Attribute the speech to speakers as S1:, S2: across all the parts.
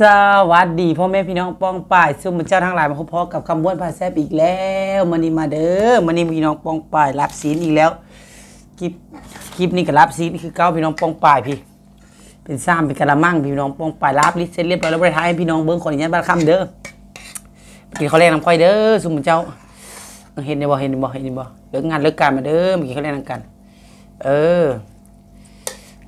S1: สวัสดีพ่อแม่พี่น้องป้องป่ายซุ่มเจ้าทั้งหลายมาพบพอกับคำบ้วนพาแซบอีกแล้วมันนี้มาเด้อมันนี้พี่น้องป้องป่ายรับศีลอีกแล้วคลิปคลิปนี้ก็รับศีลคือเก้าพี่น้องป้องป่ายพี่ เป็นซ้ำเป็นกระมังพี่น้องป้องป่ายรับลิสเสร็จเรียบร้อยแล้วไปท้ายพี่น้องเบิ้งขออนุญาตบ้านคำเด้อกินข้าวแรงน้ำค่อยเด้อซุ่มเจ้าเห็นได้บ่เห็นได้บ่เห็นได้บ่เลิกงานเลิกการมาเด้อเมื่อกี้เขาเล่นนำกัน เออ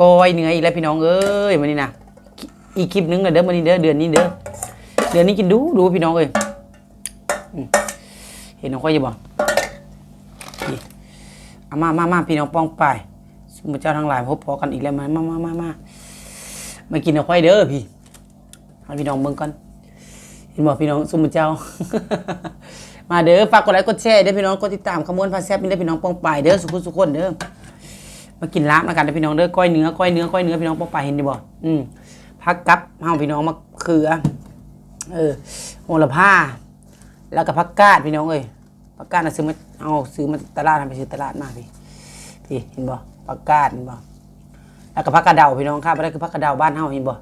S1: กอยเหนื่อยอีกแล้วพี่น้องเอ้ยวันนี้นะ อีกคลิปนึงเลยเด้อวันนี้เด้อเดือนนี้เด้อเดือนนี้กินดูดูพี่น้องเอ้ยเห็นน้องค่อยอยู่บ่อามามามาพี่น้องป้องไปสมุทรเจ้าทั้งหลายพบพอกันอีกแล้วมามามามามามากินน้องค่อยเด้อพี่ให้พี่น้องเบิ่งก่อนเห็นบ่พี่น้องสมุทรเจ้า มาเด้อฝากกดไลค์กดแชร์เด้อพี่น้องกดติดตามขมวนพาแซ่บนี่เด้อพี่น้องป้องไปเด้อสุขุสุขคนเด้อมากินลาบนะกันเด้อพี่น้องเด้อก้อยเนื้อก้อยเนื้อก้อยเนื้อพี่น้องป้องไปเห็นดิบ่อืม พักกับเฮาพี่น้องมาเขือ เออโหระพาแล้วก็ผักกาดพี่น้องเอ้ยผักกาดนะซื้อมาเอาซื้อมาตลาดทำไปซื้อตลาดมาพี่พี่เห็นบ่ผักกาดเห็นบ่แล้วก็ผักกระเดาพี่น้องครับบ่ได้คือผักกระเดาบ้านเฮาเห็นบ่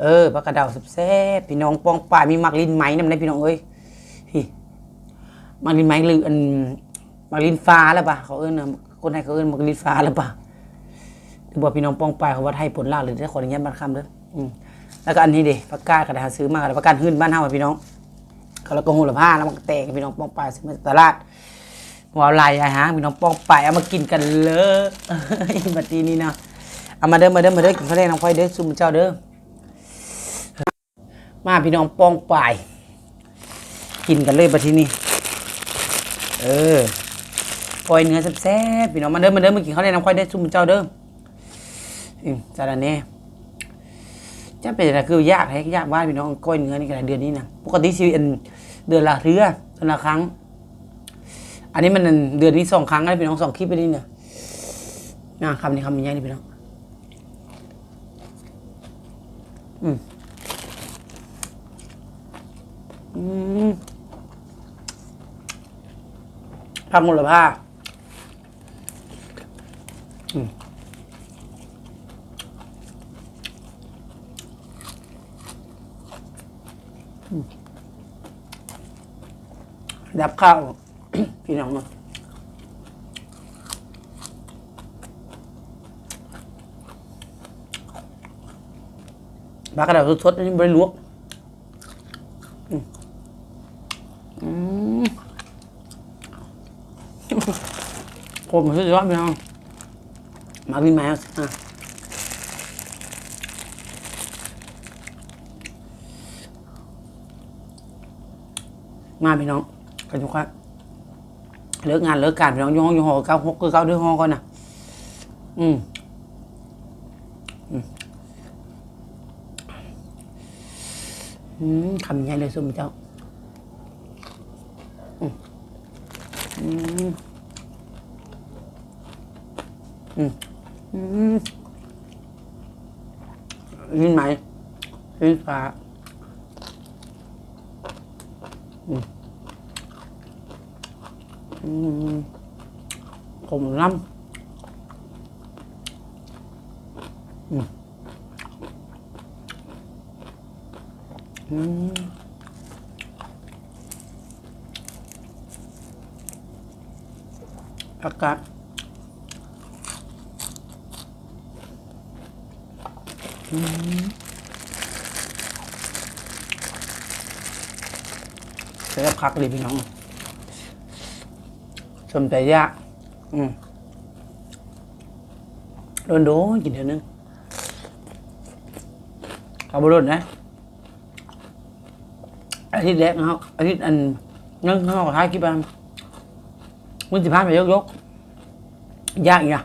S1: เออผักกระเดาแซ่บพี่น้องปองป่ายมีมักลิ้นไหมนำได้พี่น้องเอ้ยพี่มักลิ้นไหมหรืออันมักลิ้นฟ้าแล้วปะเขาเอิ้นนะคนไทยเขาเอิ้นมักลิ้นฟ้าแล้วปะ บอกพี่น้องป้องไปเขาว่าไทยผลลาวหรือได้ขออนุญาตบ้านคำเด้ออืมแล้วก็อันนี้เด็ประกาศกระดาษซื้อมาประกาศหื่นบ้านเฮาอะพี่น้องเขาแล้วก็หูละผ้าแล้วมันก็แตกพี่น้องป้องไปซื้อมาจากตลาดหัวลายอาหารพี่น้องป้องไปเอามากินกันเลยบัดนี้นี่เนาะเอามาเด้อมาเด้อมาเด้อกินข้าวแดงน้ำไฟเด้อซุ่มเจ้าเด้อมาพี่น้องป้องไปกินกันเลยบัดทีนี้เออปล่อยเนื้อแซ่บๆพี่น้องมาเด้อมาเด้อมากินข้าวแดงน้ำไฟเด้อซุ่มเจ้าเด้อ อืมจานนี้จะเป็นอะไรคือยากแท้ยากบ้านพี่น้องก้อยเนื้อนี่กันเดือนนี้นะปกติชีวิตอันเดือนละเทื่อเดือนละครั้ง อันนี้มันเดือนนี้สองครั้งนะพี่น้องสองคลิปไปนี่เนี่ยนะคำนี้คำนี้นี่พี่น้องอืมอืมพักมูลค่าอื ดับข้าวพี่น้องมาปลากระดาษสดๆนี่บริลวกผมสุดยอดพี่น้องมากินแมสอะมาพี่น้อง กันทุกคนเลิกงานเลิกการพี่น้องยูห้องยูหอเก้าหกคือเก้าดือนห้องก่อนนะอืมอืมอืมคำใหญ่เลยส้มเจ้าอืมอืมอืมอืมยินไหมยินฟ้า อืมผมน้ำอืมอืมอากาศอืมเสียบคักเลยพี่น้อง มใจยากอืมโดนโดนกินเถอะนึงเอาบุรุษนะอาทิตย์แรกเขาอาทิตย์อันนั่งเขาท้ายคลิปบ้างมึงสิพาไปยกยกยากอีกอะ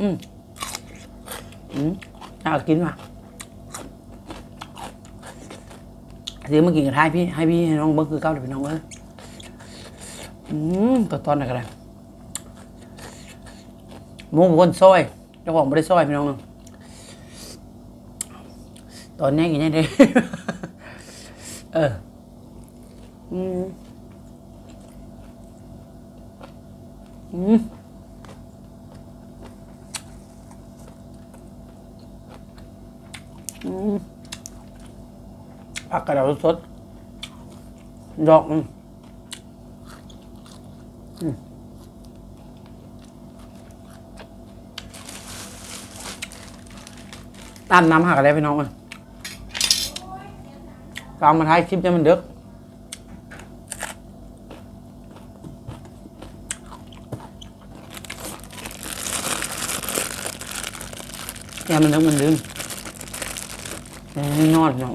S1: อืมอืมอยากกินว่ะซื้อมากินกับท้ายพี่ให้พี่ให้น้องเบิ้งคือเก้าเดี๋ยวพี่น้องเอ้ยอืมตัวตอนไหนกันเลยห มูเป็นคนซอยเจ้าของไม่ได้ซอยพี่น้องตอนนี้กินยังไงเอออืมอืมอืมผักกระเดาสดดอกอืมอืม ตามน้ำหักอะไรพี่น้องมันตามมาท้ายคลิปเนี่ยมันเด็กเนี่ยมันเด็กมันดึงนี่นอนเนาะ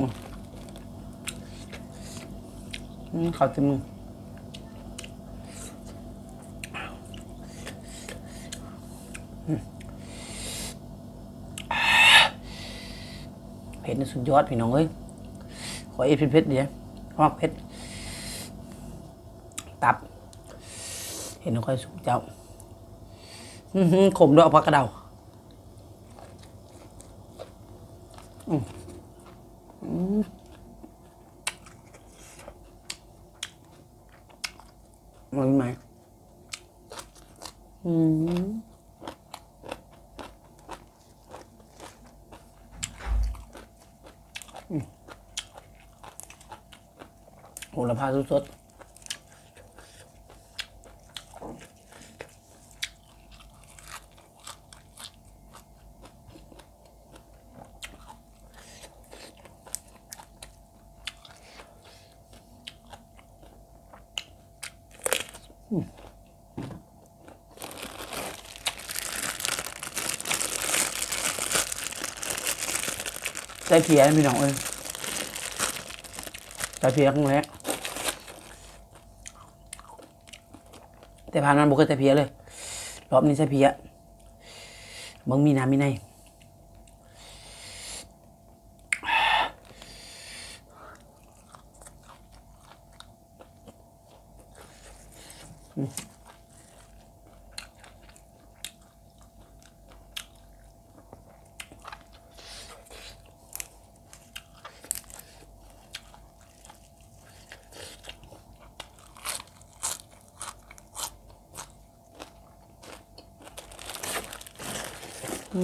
S1: อืมเขาจะมือมเผ็ด นี่สุดยอดพี่น้องเอ้ยขอเอฟเผ็ดๆเดี๋ยวฮอกเผ็ดตับ เห็นน้องค่อยสุกเจ้าขมด้วยเอาผักกระเดาอืมอืมมันไหมอืมอืม โหระพาสดๆ ใจเพียนพี่น้องเอ้ยใจเพียครั้งแรกแต่ผ่านมันบุกใจเพียเลย รอบนี้ใจเพียมึงมีน้ำมีใน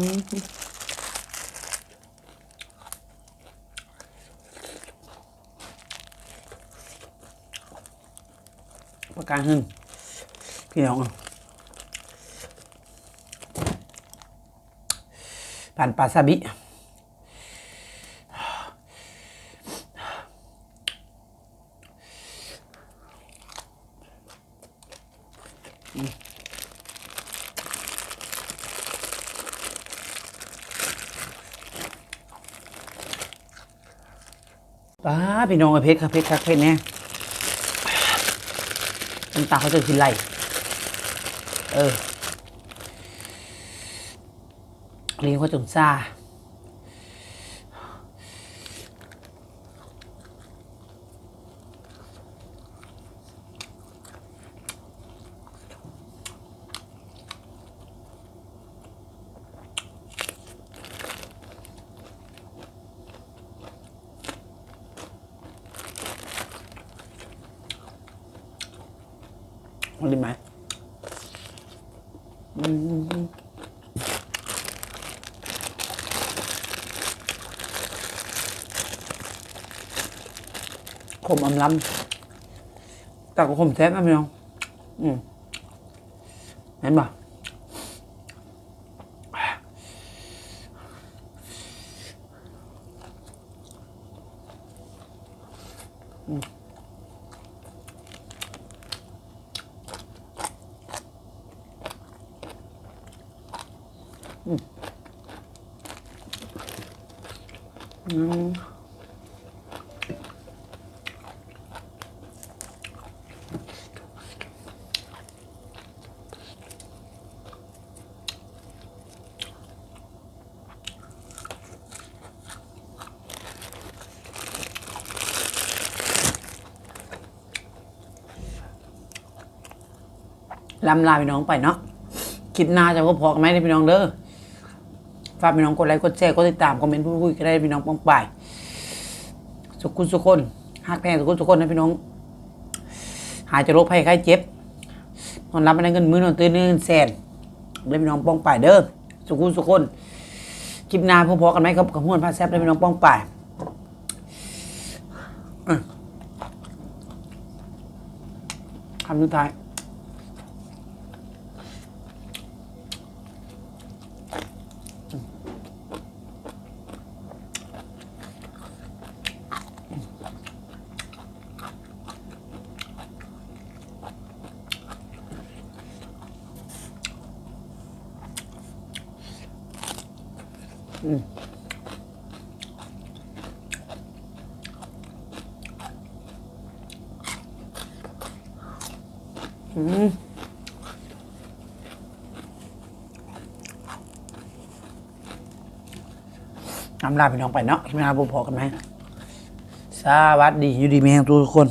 S1: ประการหนึ่งพี่น้องผ่านปาซาบิ ป้าพี่น้องไอเพชรครับเพชรครับเพชรเนี่ยน้ำตาเขาจะกินไรเออเลี้ยงเขาจนซ่า มันดีไหมอืมขมอำล้ำแต่ก็ขมแท้นะพี่น้อง อืมเห็นปะ อืมลำลาพี่น้องไปเนาะคลิปหน้าจะก็พอกันไหมพี่น้องเด้อ ฝากพี่น้องกดไลค์กดแชร์กดติดตามคอมเมนต์พูดคุยก็ได้พี่น้องป้องป่ายสุขุนสุขคนหักแพงสุขุนสุขคนนะพี่น้อง หายจากโรคภัยไข้เจ็บนอนรับไม่ได้เงินมือนอนตื่นเงินแสนเลยพี่น้องป้องป่ายเด้อสุขุนสุขคนคลิปหน้าพอๆกันไหมครับกับห้วนพาแซบเลยพี่น้องป้องป่ายคำสุดท้าย น้ำลาพี่น้องไปเนาะใช่ไหมครับผมพอกันไหมสวัสดีอยู่ดีมีแห่งทุกคน